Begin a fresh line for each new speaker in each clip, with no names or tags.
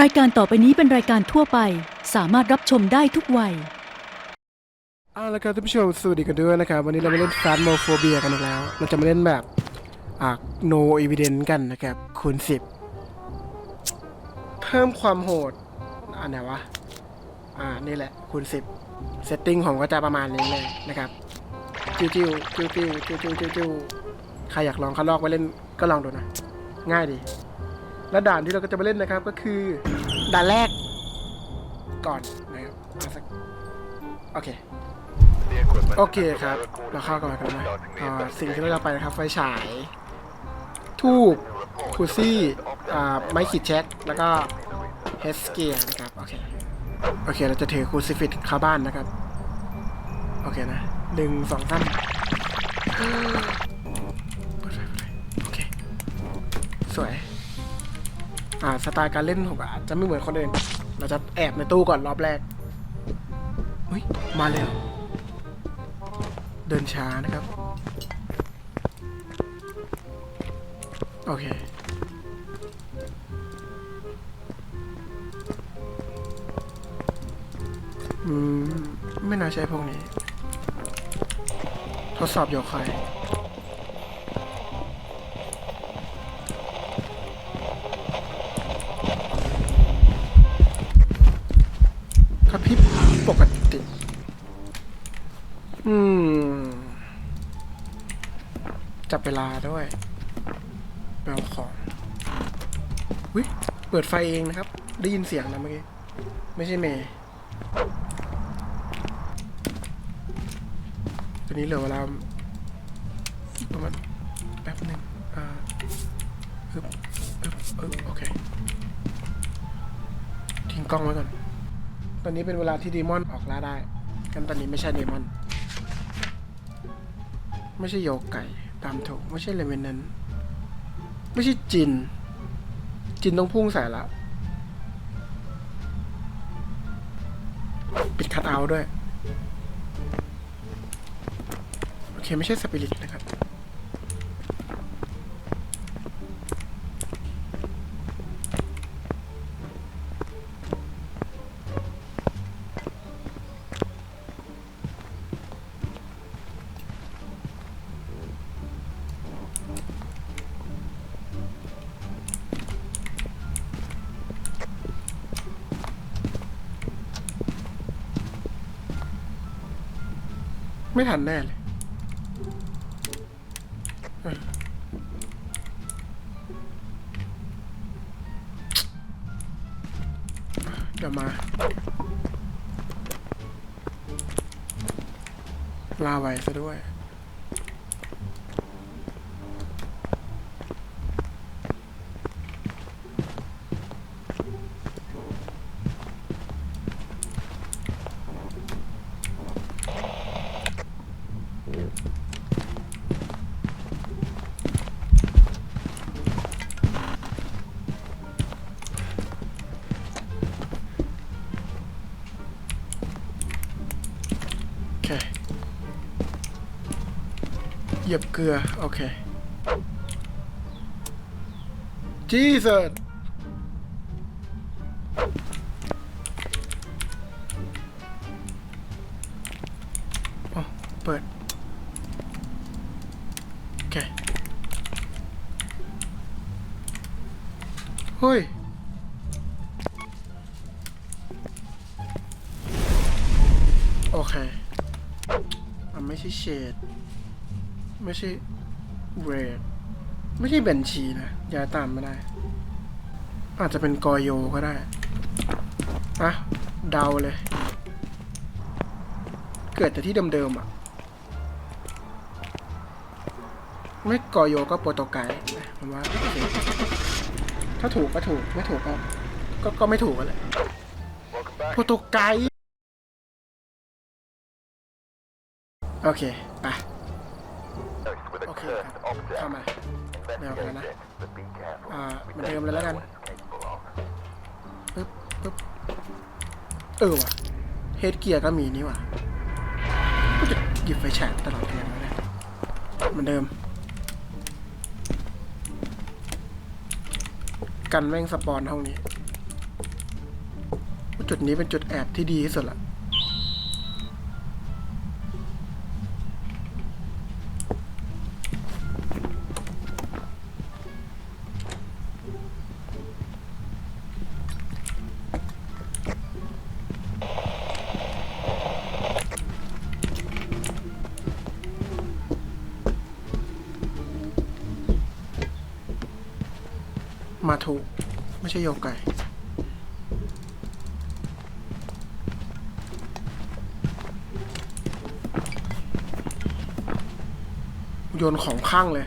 รายการต่อไปนี้เป็นรายการทั่วไป สามารถรับชมได้ทุกวัย
เอาละครับท่านผู้ชมสวัสดีกันด้วยนะครับ วันนี้เรามาเล่นแฟาสโมโฟเบียกันแล้ว เราจะมาเล่นแบบอ่กโนอีวิเดนกันนะครับคูณสิบเพิ่มความโหดอันไหนวะ อ่า นี่แหละคูณสิบเซตติ้งของก็จะประมาณนี้เลยนะครับ จิ้วจิ้วจิ้วจิ้วจิ้วจิ้วจิ้วใครอยากลองคัดลอกไปเล่นก็ลองดูนะ ง่ายดี และด่านที่เราก็จะมาเล่นนะครับก็คือ ด่านแรกก่อนนะครับเอาสักโอเคโอเคครับเราเข้ากันเลยกันนะอ่าสิ่งที่เราจะไปนะครับไฟฉายทูบคูซี่อ่าไม้ขีดแช็คแล้วก็เฮสเกียนะครับโอเคโอเคเราจะถือคูซิฟิตเข้าบ้านนะครับ โอเคนะหนึ่งสองสามเปิดไฟเปิดไฟโอเค สวย อ่าสไตล์การเล่นผมอาจจะไม่เหมือนคนอื่น เราจะแอบในตู้ก่อนรอบแรกเฮ้ยมาแล้วเดินช้านะครับ โอเคอืม ไม่น่าใช่พวกนี้ ทดสอบโยกใครกาด้วยแปลของวิเปิดไฟเองนะครับ ได้ยินเสียงนะเมื่อกี้ ไม่ใช่เมย์ตอนนี้เหลือเวลาประมาณแป๊บหนึ่งอ่าอึบอึบอึบโอเค ทิ้งกล้องไว้ก่อน ตอนนี้เป็นเวลาที่ดีมอนออกล่าได้กันตอนนี้ไม่ใช่เดมอน ไม่ใช่โยกไก่ ตามถูก ไม่ใช่เลเวนนั้น ไม่ใช่จิน จินต้องพุ่งใส่ละ ปิดคัทเอาท์ด้วย โอเค ไม่ใช่สปิริตนะครับ ไม่ทันแน่เลยเดี๋ยวมา ลาไว้ซะด้วย เหยียบเกลือ โอเค จีเซิร์โอ้เปิด โอเค เฮ้ยโอเค มันไม่ใช่เชด ไม่ใช่เรดไม่ใช่เบนชีนะย้ายตามไม่ได้ อาจจะเป็นกอยโยก็ได้อะเดาเลย เกิดแต่ที่เดิมๆอะ ไม่กอยโยก็โปรโตไกด์ผมว่า ถ้าถูกก็ถูก ไม่ถูกก็ก็ก็ไม่ถูกกันแหละโปรโตไกด์โอเค ไป โอเคครับเข้ามาไม่เอาแล้วนะอ่าเหมือนเดิมเลยแล้วกันปึ๊บปึ๊บเออว่ะเฮดเกียร์ก็มีนี่ว่ะก็จะหยิบไฟแฉกตลอดเวลาเลยเหมือนเดิม กันแม่งสปอนห้องนี้ จุดนี้เป็นจุดแอบที่ดีที่สุดละ มาถูกไม่ใช่โยไก่โยนของข้างเลย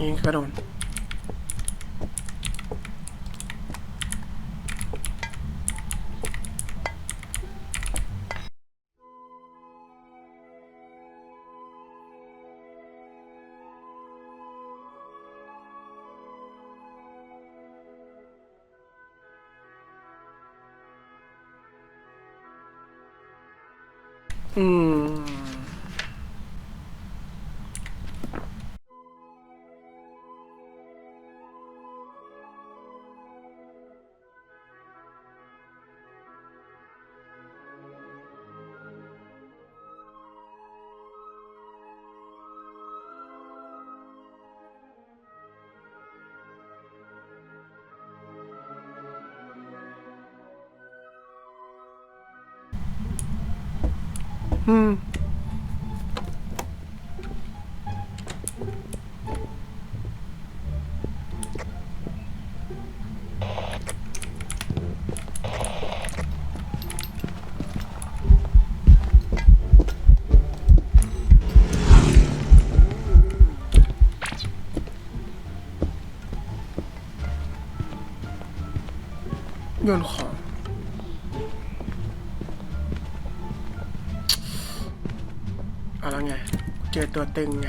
ยิงกระโดนอื อืมโยนของ แล้วไง เจอตัวตึงไง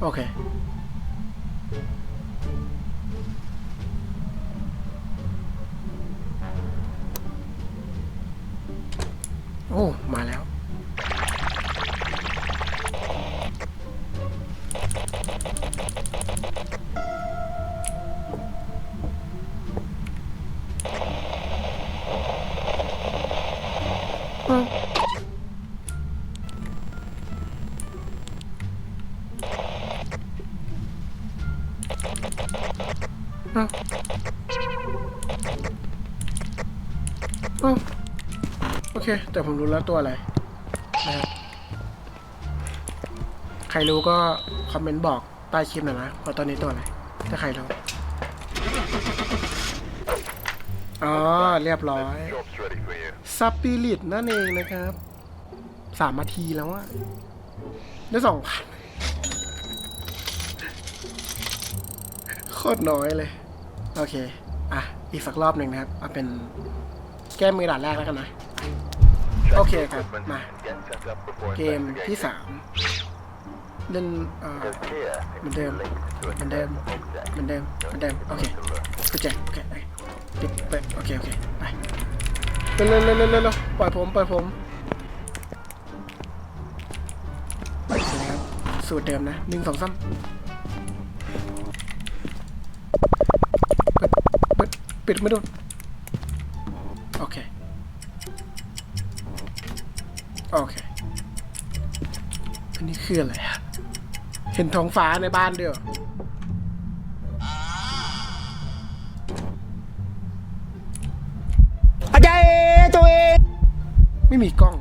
โอเค โอ้ มา เค แต่ผมรู้แล้วตัวอะไรนะครับใครรู้ก็คอมเมนต์บอกใต้คลิปหน่อยนะว่าตอนนี้ตัวอะไรถ้าใครรู้อ๋อ เรียบร้อย สปิริตนั่นเองนะครับ สามนาทีแล้วอะได้สองพันโคตรน้อยเลย โอเค อะ อีกสักรอบหนึ่งนะครับ เอาเป็นแก้มือด่านแรกแล้วกันนะ
Check
Okay,
the
okay,
equipment
ma.
and get set up before
เกมที่สามเล่นเหมือนเดิมเหมือนเดิมเหมือนเดิมเหมือนเดิมโอเค
To look.
กูแจโอเคไปปิดเปิดโอเคโอเคไปเร็วเร็วเร็วเร็วปล่อยผมปล่อยผมโอเคนะครับสูตรเดิมนะหนึ่งสองสามปิดเปิดปิดไม่โดน คืออะไรเห็นท้องฟ้าในบ้านด้วยอา
จารย์ตัวเอง
ไม่มีกล้อง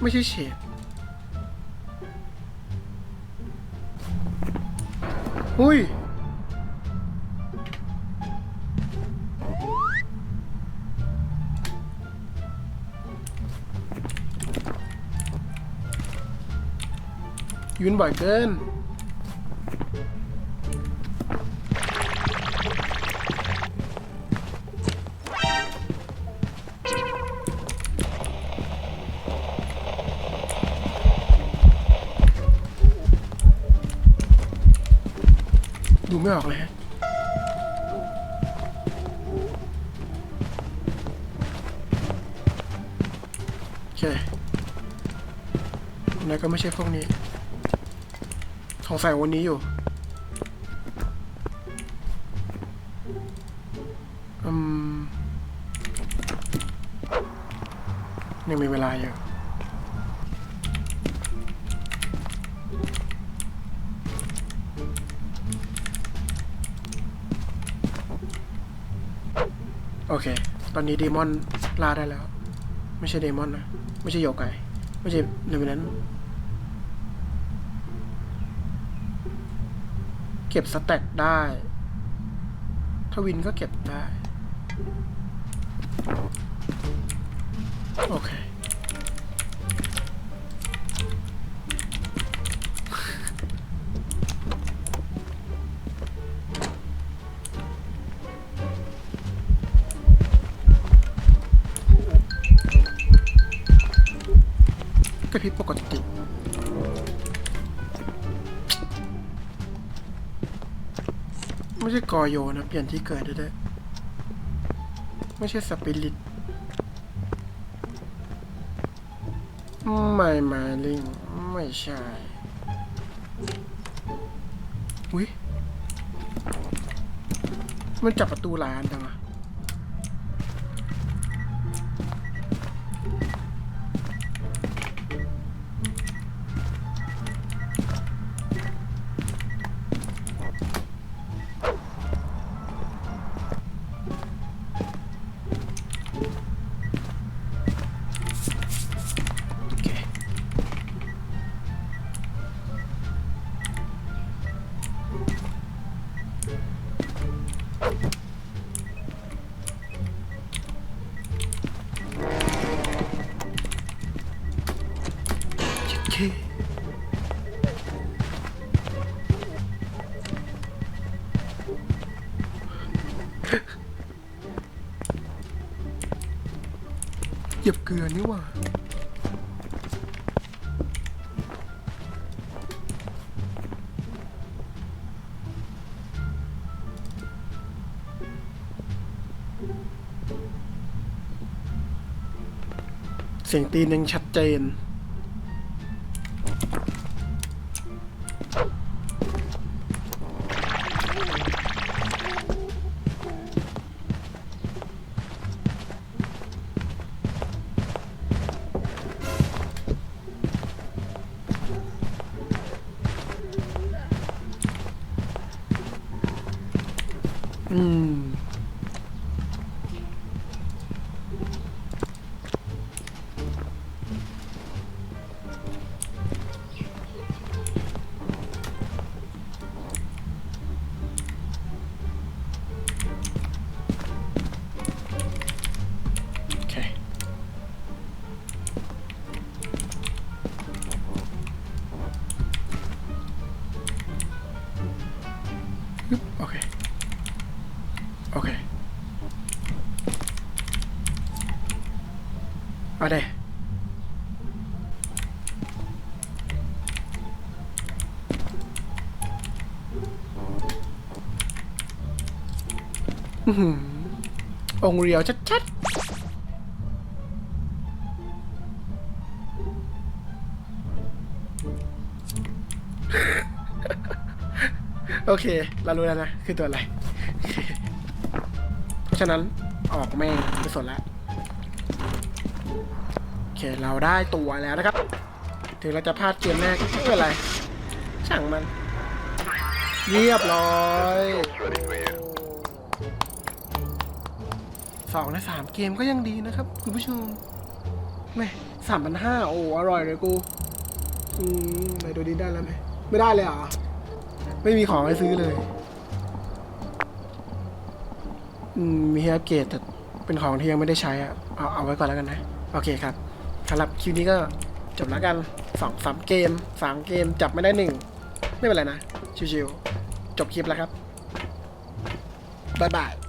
ไม่ใช่เฉดหุ้ย ยืนบ่อยเกิน ดูไม่ออกเลยโอเคแล้ก็ไม่ใช่พวกนี้ สงสัยวันนี้อยู่อืมยังมีเวลาอยู่โอเค ตอนนี้เดมอนล่าได้แล้ว ไม่ใช่เดมอนนะ ไม่ใช่โยกไก่ ไม่ใช่หนึ่งนนั้น เก็บสแต็กได้ ทวินก็เก็บได้ โอเคกระพริบปกติ ไม่ใช่กอโยนะ เปลี่ยนที่เกิดได้ด้วยไม่ใช่สปิริตไม่ไม่ลิง ไม่ใช่ อุ้ยมันจับประตูหลายอันจังอะ เคเหยียบเกลือนี่ว่า สียงตีนยังชัดเจน อืม อื้อหือองเรียวชัดๆ โอเค เรารู้แล้วนะ คือตัวอะไร เพราะฉะนั้นออกแม่ไม่สนละโอเค เราได้ตัวแล้วนะครับ ถึงเราจะพลาดเกมแรกไม่เป็นไร ช่างมัน เรียบร้อย
Ready for you.
สองในสามเกมก็ยังดีนะครับ คุณผู้ชมแม่สามพันห้าโอ้อร่อยเลยกู อืมไหนดูดีได้แล้วไหมไม่ได้เลยเหรอไม่มีของให้ซื้อเลย อืม มีให้อัปเกรดแต่เป็นของที่ยังไม่ได้ใช้อะเอาเอาไว้ก่อนแล้วกันนะ โอเคครับสำหรับคลิปนี้ก็จบแล้วกันสองสามเกมสามเกมจับไม่ได้หนึ่งไม่เป็นไรนะ ชิวๆจบคลิปแล้วครับ บ๊ายบาย